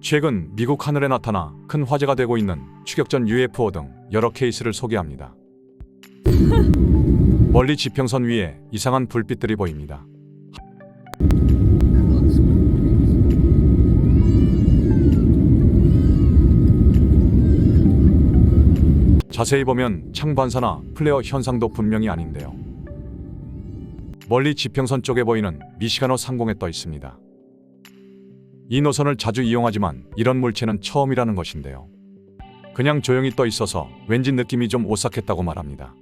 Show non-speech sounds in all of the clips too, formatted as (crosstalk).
최근 미국 하늘에 나타나 큰 화제가 되고 있는 추격전 UFO 등 여러 케이스를 소개합니다. (laughs) 멀리 지평선 위에 이상한 불빛들이 보입니다. 자세히 보면 창반사나 플레어 현상도 분명히 아닌데요. 멀리 지평선 쪽에 보이는 미시가노 상공에 떠 있습니다. 이 노선을 자주 이용하지만 이런 물체는 처음이라는 것인데요. 그냥 조용히 떠 있어서 왠지 느낌이 좀 오싹했다고 말합니다.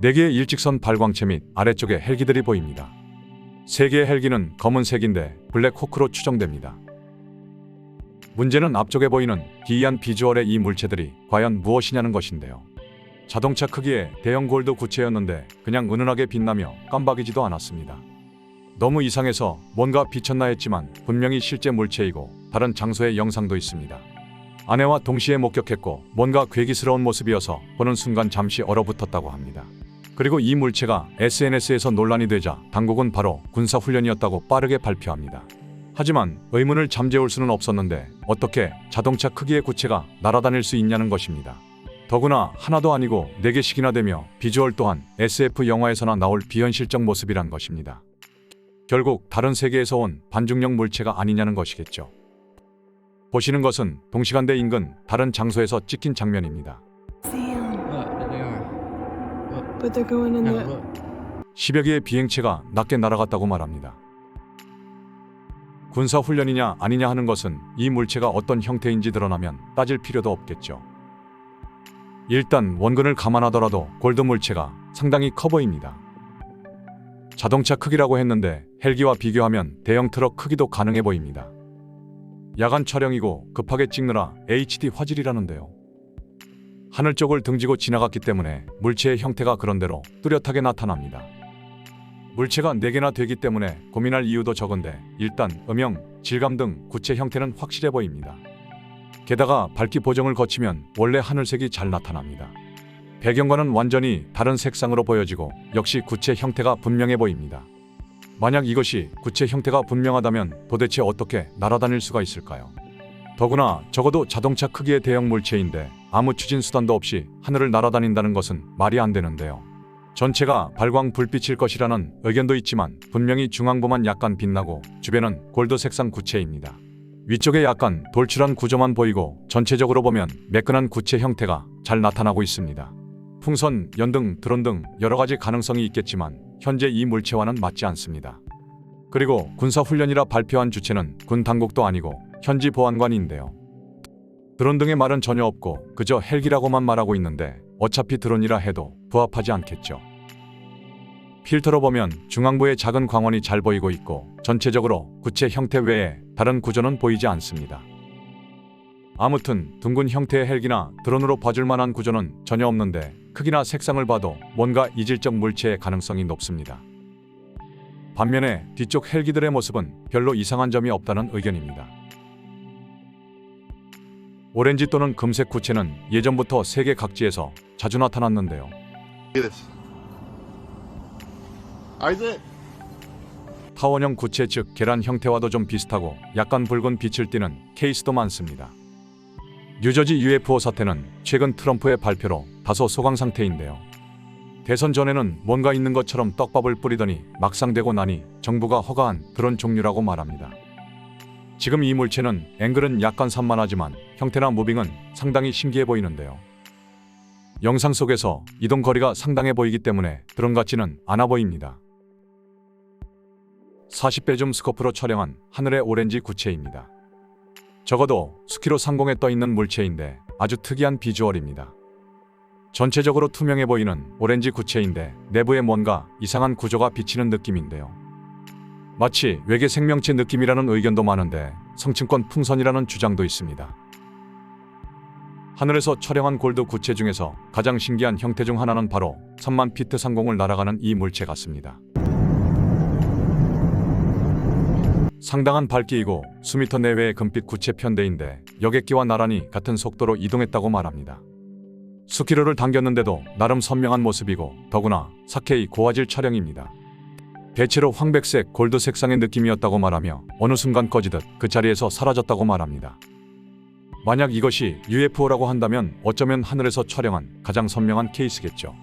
네 개의 일직선 발광체 및 아래쪽에 헬기들이 보입니다. 세 개의 헬기는 검은색인데 블랙호크로 추정됩니다. 문제는 앞쪽에 보이는 기이한 비주얼의 이 물체들이 과연 무엇이냐는 것인데요. 자동차 크기의 대형 골드 구체였는데 그냥 은은하게 빛나며 깜박이지도 않았습니다. 너무 이상해서 뭔가 비쳤나 했지만 분명히 실제 물체이고 다른 장소의 영상도 있습니다. 아내와 동시에 목격했고 뭔가 괴기스러운 모습이어서 보는 순간 잠시 얼어붙었다고 합니다. 그리고 이 물체가 SNS에서 논란이 되자 당국은 바로 군사훈련이었다고 빠르게 발표합니다. 하지만 의문을 잠재울 수는 없었는데 어떻게 자동차 크기의 구체가 날아다닐 수 있냐는 것입니다. 더구나 하나도 아니고 네 개씩이나 되며 비주얼 또한 SF 영화에서나 나올 비현실적 모습이란 것입니다. 결국 다른 세계에서 온 반중력 물체가 아니냐는 것이겠죠. 보시는 것은 동시간대 인근 다른 장소에서 찍힌 장면입니다. Sam, Look, there they are. Look, but they're going in now the. look. 10여 개의 비행체가 낮게 날아갔다고 말합니다. 군사 훈련이냐 아니냐 하는 것은 이 물체가 어떤 형태인지 드러나면 따질 필요도 없겠죠. 일단 원근을 감안하더라도 골드 물체가 상당히 커 보입니다. 자동차 크기라고 했는데 헬기와 비교하면 대형 트럭 크기도 가능해 보입니다. 야간 촬영이고 급하게 찍느라 HD 화질이라는데요. 하늘 쪽을 등지고 지나갔기 때문에 물체의 형태가 그런대로 뚜렷하게 나타납니다. 물체가 4개나 되기 때문에 고민할 이유도 적은데 일단 음영, 질감 등 구체 형태는 확실해 보입니다. 게다가 밝기 보정을 거치면 원래 하늘색이 잘 나타납니다. 배경과는 완전히 다른 색상으로 보여지고 역시 구체 형태가 분명해 보입니다. 만약 이것이 구체 형태가 분명하다면 도대체 어떻게 날아다닐 수가 있을까요? 더구나 적어도 자동차 크기의 대형 물체인데 아무 추진 수단도 없이 하늘을 날아다닌다는 것은 말이 안 되는데요. 전체가 발광 불빛일 것이라는 의견도 있지만 분명히 중앙부만 약간 빛나고 주변은 골드 색상 구체입니다. 위쪽에 약간 돌출한 구조만 보이고 전체적으로 보면 매끈한 구체 형태가 잘 나타나고 있습니다. 풍선, 연등, 드론 등 여러 가지 가능성이 있겠지만 현재 이 물체와는 맞지 않습니다. 그리고 군사훈련이라 발표한 주체는 군 당국도 아니고 현지 보안관인데요. 드론 등의 말은 전혀 없고 그저 헬기라고만 말하고 있는데 어차피 드론이라 해도 부합하지 않겠죠. 필터로 보면 중앙부의 작은 광원이 잘 보이고 있고 전체적으로 구체 형태 외에 다른 구조는 보이지 않습니다. 아무튼 둥근 형태의 헬기나 드론으로 봐줄 만한 구조는 전혀 없는데 크기나 색상을 봐도 뭔가 이질적 물체의 가능성이 높습니다. 반면에 뒤쪽 헬기들의 모습은 별로 이상한 점이 없다는 의견입니다. 오렌지 또는 금색 구체는 예전부터 세계 각지에서 자주 나타났는데요. 타원형 구체 즉 계란 형태와도 좀 비슷하고 약간 붉은 빛을 띠는 케이스도 많습니다. 뉴저지 UFO 사태는 최근 트럼프의 발표로 다소 소강 상태인데요. 대선 전에는 뭔가 있는 것처럼 떡밥을 뿌리더니 막상 되고 나니 정부가 허가한 그런 종류라고 말합니다. 지금 이 물체는 앵글은 약간 산만하지만 형태나 무빙은 상당히 신기해 보이는데요. 영상 속에서 이동 거리가 상당해 보이기 때문에 드론 같지는 않아 보입니다. 40배 줌 스코프로 촬영한 하늘의 오렌지 구체입니다. 적어도 수키로 상공에 떠 있는 물체인데 아주 특이한 비주얼입니다. 전체적으로 투명해 보이는 오렌지 구체인데 내부에 뭔가 이상한 구조가 비치는 느낌인데요. 마치 외계 생명체 느낌이라는 의견도 많은데 성층권 풍선이라는 주장도 있습니다. 하늘에서 촬영한 골드 구체 중에서 가장 신기한 형태 중 하나는 바로 3만 피트 상공을 날아가는 이 물체 같습니다. 상당한 밝기이고 수미터 내외의 금빛 구체 편대인데 여객기와 나란히 같은 속도로 이동했다고 말합니다. 수키로를 당겼는데도 나름 선명한 모습이고 더구나 사케이 고화질 촬영입니다. 대체로 황백색 골드 색상의 느낌이었다고 말하며 어느 순간 꺼지듯 그 자리에서 사라졌다고 말합니다. 만약 이것이 UFO라고 한다면 어쩌면 하늘에서 촬영한 가장 선명한 케이스겠죠.